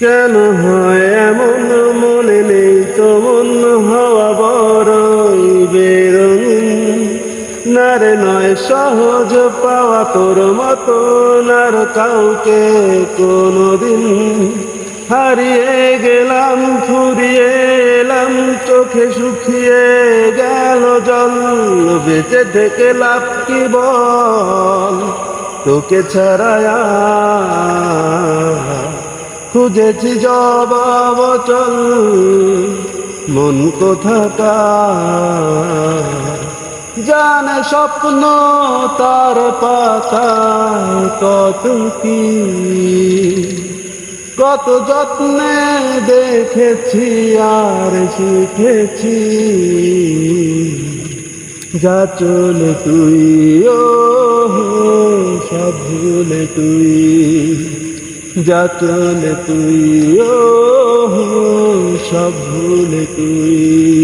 কেন হয় এমন মনে নেই? তো হওয়া বড়ই বেরঙিন নারে নয়, সহজ পাওয়া তোর মতো নার কাউকে কোনোদিন। হারিয়ে গেলাম, ফুরিয়ে এলাম, চোখে শুকিয়ে গেল জল। বেঁচে থেকে লাভ কি বল? তোকে ছাড়ায়া খুঁজেছি জবাব চল মন কোথাকার জানে স্বপ্ন তার পাতা, কত কি? কত যত্নে দেখেছি আর শিখেছি। যা চলে তুই ও সব ভুলে তুই। যা চলে তুই ও সব ভুল তুই।